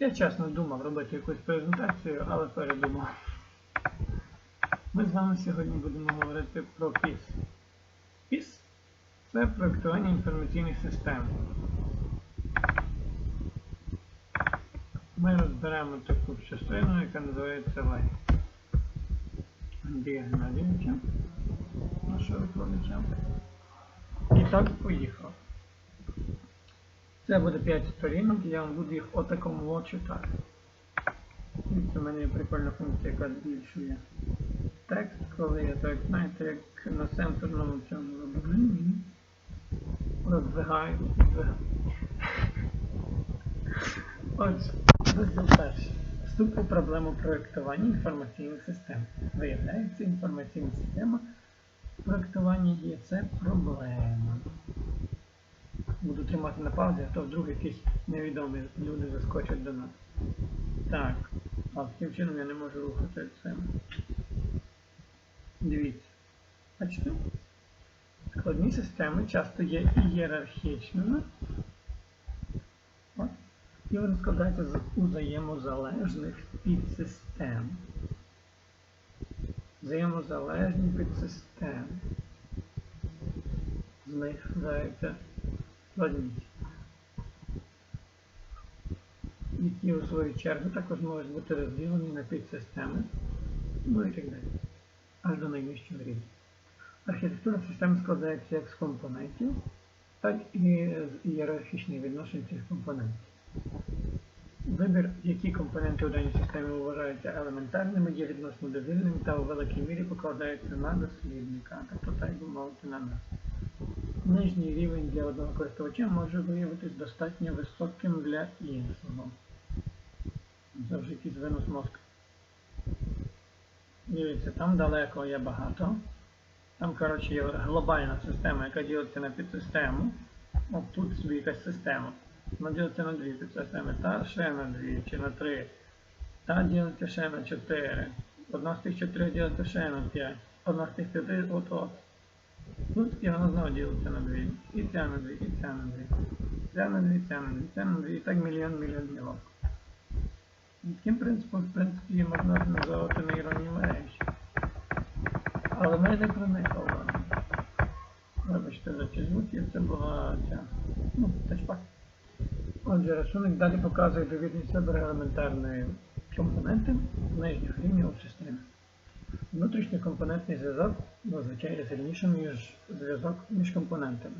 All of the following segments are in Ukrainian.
Я чесно думав робити якусь презентацію, але передумав. Ми з вами сьогодні будемо говорити про PIS. PIS це проєктування інформаційних систем. Ми розберемо таку частину, яка називається LAN. Андрія Геннадійовича, нашого викладача. І так поїхав. Це буде 5 сторінок, я вам буду їх отакому от читати. Дивіться, в мене є прикольна функція, яка збільшує текст, коли я так, знаєте, як на сенсорному цьому роблю, роздвигаю, роздвигаю. Отже, розділ. Вступ у проблему проєктування інформаційних систем. Виявляється, інформаційна система проєктування є це проблема. Буду тримати на паузі, а то вдруг якісь невідомі люди заскочать до нас. Так, а таким чином я не можу рухати це. Дивіться. Бачите? Складні системи часто є ієрархічними. І вони складаються з взаємозалежних підсистем. Взаємозалежні підсистеми. З них складаються складні. Які у свою чергу також можуть бути розділені на підсистеми, ну і так далі. Аж до найвищого рівня. Архітектура системи складається як з компонентів, так і з ієрархічних відношень цих компонентів. Вибір, які компоненти у даній системі вважаються елементарними, є відносно довільним та у великій мірі покладається на дослідника, тобто так би мовити на нас. Нижній рівень для одного користувача може виявитись достатньо високим для іншого. Це якийсь винос мозку. Дивіться, там далеко є багато. Там, коротше, є глобальна система, яка ділиться на підсистему. От тут собі якась система. Вона ділиться на дві підсистеми. Та ще на дві чи на три. Та ділиться ще на чотири. Одна з тих чотирьох ділиться ще на п'ять. Одна з тих п'яти от-от. Тут вона знову ділиться на дві. І ця на дві, і ця на дві. Ця на дві, ця на дві, ця на дві. І так мільйон мільйон ділок. Таким принципом, в принципі, можна організовувати нейронні мережі. Але ми не про них говоримо. Вибачте за ці звуки, це була ця. Ну, тачпак. Отже, рисунок далі показує довідність вибору елементарної компоненти нижнього рівня у системі. Внутрішньокомпонентний зв'язок зазвичай є сильнішим, ніж зв'язок між компонентами.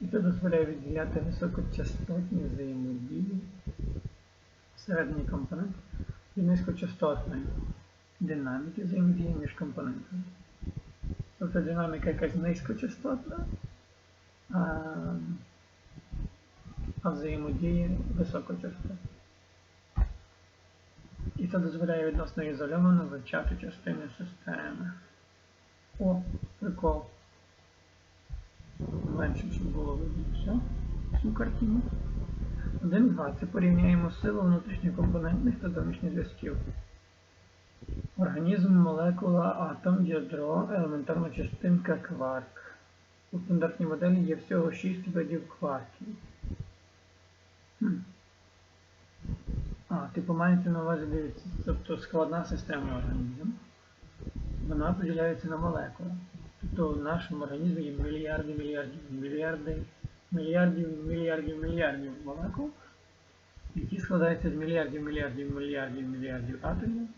І це дозволяє відділяти високочастотні взаємодії всередині компонент від низькочастотної динаміки взаємодії між компонентами. Тобто динаміка якась низькочастотна, а, а взаємодії високочастотна. І це дозволяє відносно ізольовано вивчати частини системи. О, прикол. Менше, щоб було видно все. Всю картину. 1.2. Це порівняємо силу внутрішньокомпонентних та зовнішніх зв'язків. Організм, молекула, атом, ядро, елементарна частинка, кварк. У стандартній моделі є всього 6 видів кварків. А, типу мається на увазі, дивіться, тобто складна система організму. Вона поділяється на молекули. Тобто в нашому організмі є мільярди, мільярдів, мільярди, мільярдів, мільярдів, мільярдів молекул, які складаються з мільярдів, мільярдів, мільярдів, мільярдів атомів.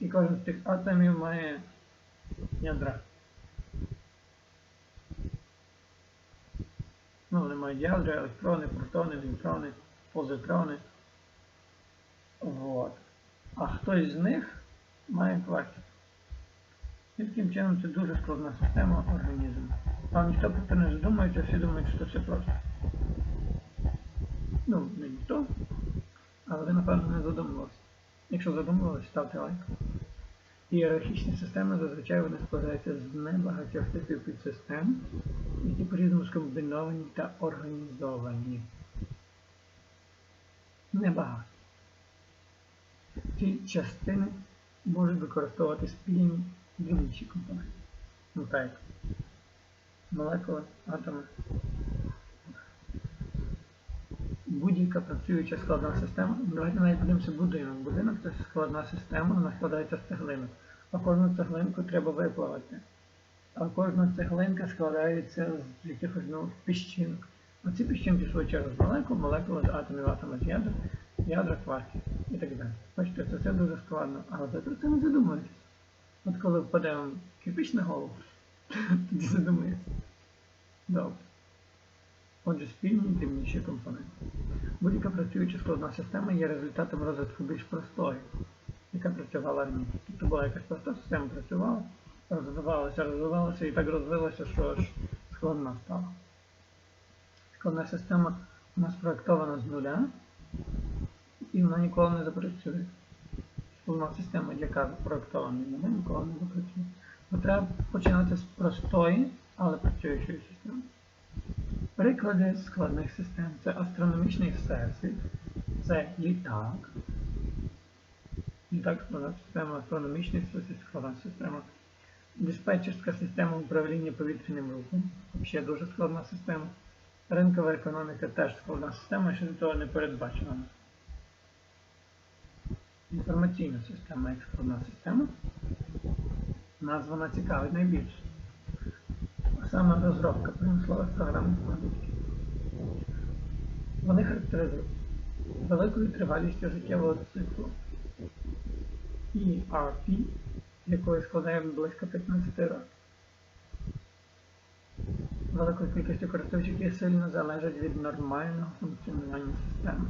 І кожен з тих атомів має ядра. Ну, вони мають ядра, електрони, протони, нейтрони, позитрони. Вот. А хтось з них має кварки. І таким чином це дуже складна система організму. А ніхто про це не задумується, всі думають, що це просто. Ну, не ніхто, але ви, напевно, не задумувалися. Якщо задумувалися, ставте лайк. Ієрархічні системи зазвичай вони складаються з небагатьох типів підсистем, які по-різному скомбіновані та організовані. Небагато. Ці частини можуть використовувати спільні дрібніші компоненти. Ну так, молекули, атоми. будь-яка працююча складна система. Давайте навіть подивимося будинок. Будинок це складна система, вона складається з цеглинок. А кожну цеглинку треба виплавити. А кожна цеглинка складається з якихось ну, піщинок. Оці піщинки, в свою чергу, з молекул, молекули з атомів, атоми з ядер, ядра, кварків і так далі. Бачите, це все дуже складно, але ви про це не задумуєтесь. От коли впаде вам кирпич на голову, тоді задумаєтесь. Добре. Отже, спільні і темніші компоненти. Будь-яка працююча складна система є результатом розвитку більш простої, яка працювала раніше. Тобто була якась проста система працювала, розвивалася, розвивалася і так розвилася, що аж складна стала. Складна система у нас спроектована з нуля, і вона ніколи не запрацює. Складна система, яка спроектована з нуля, ніколи не запрацює. Бо треба починати з простої, але працюючої системи. Приклади складних систем це астрономічний всесвіт, це літак. Літак складна система, астрономічний всесвіт складна система. Диспетчерська система управління повітряним рухом, взагалі дуже складна система. Ринкова економіка теж складна система, що до того не передбачена. Інформаційна система складна система. Названа цікавить найбільше. А саме розробка промислових програмних продуктів. Вони характеризують великою тривалістю життєвого циклу ERP, якої складає близько 15 років. Великою кількістю користувачів, сильно залежать від нормального функціонування системи.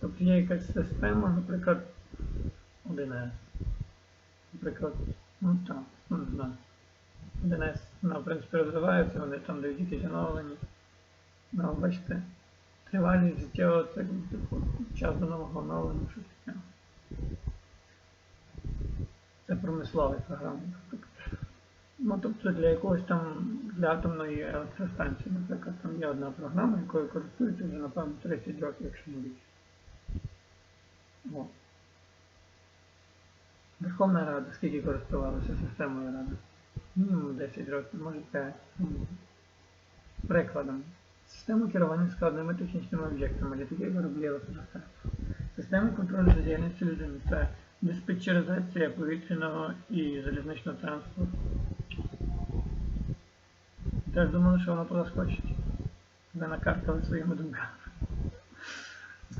Тобто є якась система, наприклад, 1С. Наприклад, ну так, ну не знаю. 1С, вона, в принципі, розвивається, вони там дають якісь оновлення. Ну, бачите, тривалість життєвого типу, час до нового оновлення, що таке. Це промисловий програмний продукт. Ну, тобто для якогось там, для атомної електростанції, наприклад, там є одна програма, якою користуються вже, напевно, 30 років, якщо не більше. О. Верховна Рада, скільки користувалася системою Ради? Мінімум 10 років, може 5. Прикладом. Система керування складними технічними об'єктами, для таких вироблів електростатів. Система контролю за діяльністю людини це диспетчеризація повітряного і залізничного транспорту. Теж думали, що воно туди скочить. Ви накаркали своїми думками.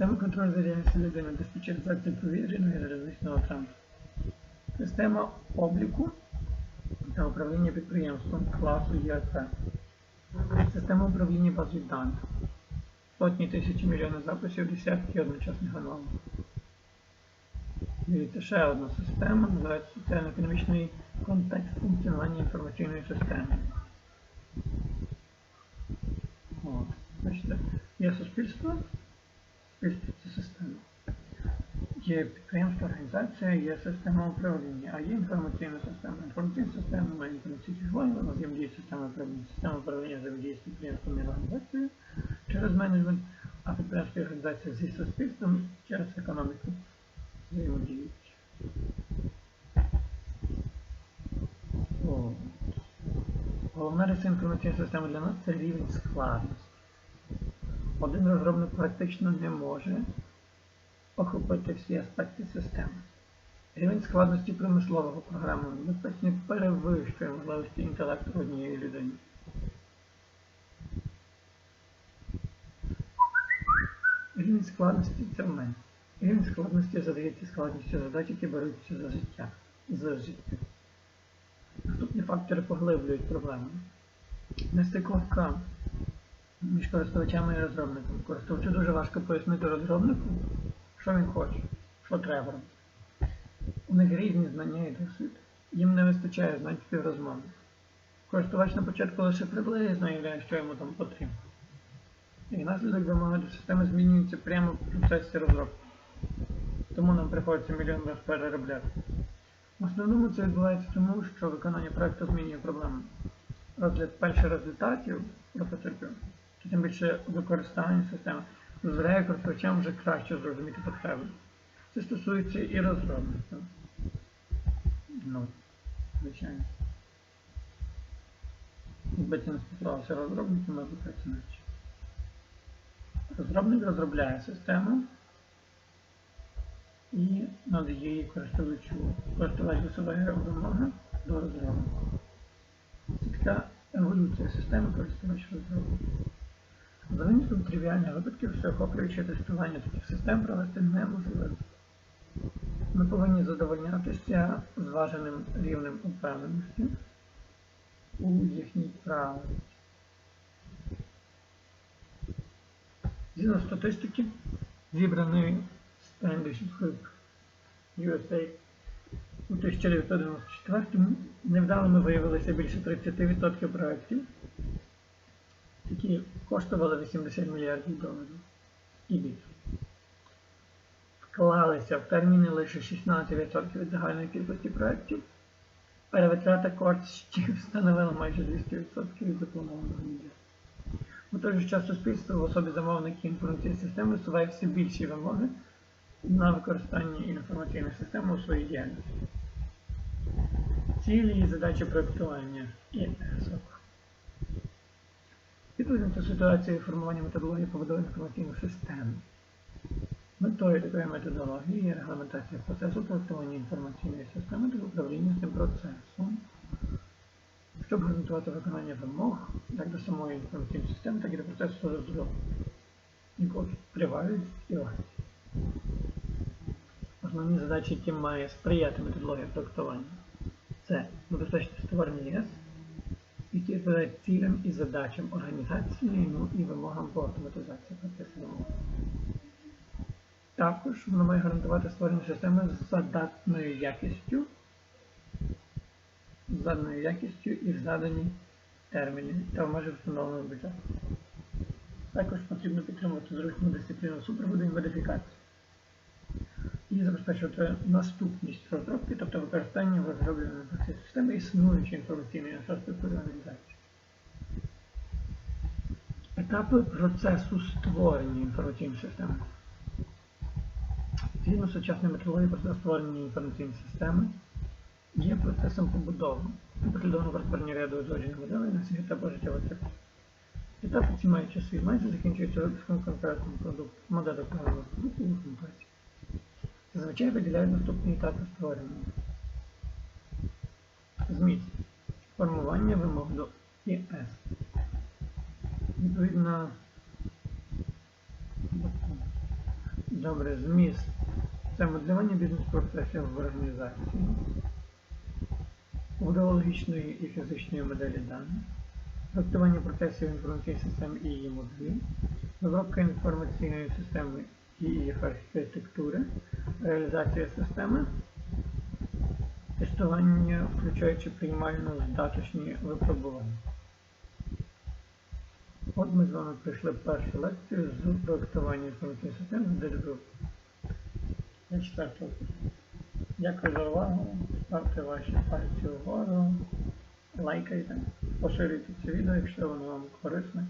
Контролю за діяльністю людини, диспетчеризація повітряного і залізничного транспорту. Система обліку та управління підприємством класу ЄРП. Система управління базою даних. Сотні тисячі мільйонів записів, десятки одночасних аналогів. Дивіться, ще одна система, називається соціально-економічний контекст функціонування інформаційної системи. От. Бачите, є суспільство, це система. Є підприємство, організація, є система управління, а є інформаційна система. Інформаційна система має інформаційні слої, вона взаємодіє з системою управління. Система управління взаємодіє з підприємством і організацією через менеджмент, а підприємство і організація зі суспільством через економіку взаємодіють. Головна риса інформаційної системи для нас це рівень складності. Один розробник практично не може охопити всі аспекти системи. Рівень складності промислового програмного забезпечення перевищує можливості інтелекту однієї людини. Рівень складності це в мене. Рівень складності задається складністю задач, які беруться за життя. За життя. Наступні фактори поглиблюють проблему. Нестиковка між користувачами і розробником. Користувачу дуже важко пояснити розробнику, що він хоче, що треба. У них різні знання і досвід. Їм не вистачає знань співрозмови. Користувач на початку лише приблизно уявляє, що йому там потрібно. І наслідок вимоги до системи змінюється прямо в процесі розробки. Тому нам приходиться мільйон раз переробляти. В основному це відбувається тому, що виконання проєкту змінює проблему. Розгляд перших результатів прототипів, тим більше використання системи дозволяє користувачам вже краще зрозуміти потреби. Це стосується і розробників. Ну, звичайно. Якби це не стосувалося розробників, ми б це наче. Розробник розробляє систему і надає її користувачу. Користувач висуває вимоги до розробника. Це така еволюція системи користувач розробник. За винятком тривіальних випадків всеохоплююче тестування таких систем провести неможливо. Ми повинні задовольнятися зваженим рівнем упевненості у їхній правильності. Згідно статистики, зібраної Standish Group USA у 1994 невдалими виявилося більше 30% проєктів, які коштували 80 мільярдів доларів і більше. Вклалися в терміни лише 16% від загальної кількості проєктів, перевитрата коштів становила майже 200% від запланованого бюджету. У той же час суспільство в особі замовників інформаційної системи висуває все більші вимоги на використання інформаційної системи у своїй діяльності. Цілі і задачі проєктування і ЕСОК. Відповідно до ситуації формування методології побудови інформаційних систем. Метою такої методології є регламентація процесу проєктування інформаційної системи та управління цим процесом, щоб гарантувати виконання вимог як до самої інформаційної системи, так і до процесу розробки, якого тривають і. Основні задачі, які має сприяти методологія проєктування, це забезпечити створення ЄС, які відповідають цілям і задачам організації ну, і вимогам по автоматизації процесу вимог. Також воно має гарантувати створення системи з задатною якістю, з заданою якістю і в задані терміни та в межах встановленого бюджету. Також потрібно підтримувати зручну дисципліну супроводу і модифікації і забезпечувати наступність розробки, тобто використання розробленої системи існуючої інформаційної інфраструктури організації. Етапи процесу створення інформаційної системи. Згідно з сучасною методологією процесу створення інформаційної системи є процесом побудови. Послідовно розбирання ряду узгоджених моделей на всіх етапах життєвого циклу. Етапи ці мають час і майже закінчуються випуском конкретного продукту, моделі правильного продукту і документації. Зазвичай виділяють наступні етапи створення. Зміст. Формування вимог до ІС. Відповідно, добре, зміст. Це моделювання бізнес-процесів в організації, будова логічної і фізичної моделі даних, проектування процесів інформаційної системи і її моделі, розробка інформаційної системи і її архітектури, реалізація системи, тестування, включаючи приймальну здаточні випробування. От ми з вами пройшли першу лекцію з проектування інформаційної системи з DDB. На четверту. Дякую за увагу. Ставте ваші пальці вгору, лайкайте, поширюйте це відео, якщо воно вам корисне.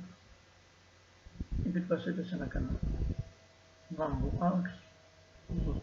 І підписуйтеся на канал. Вам був Алекс. Uhum.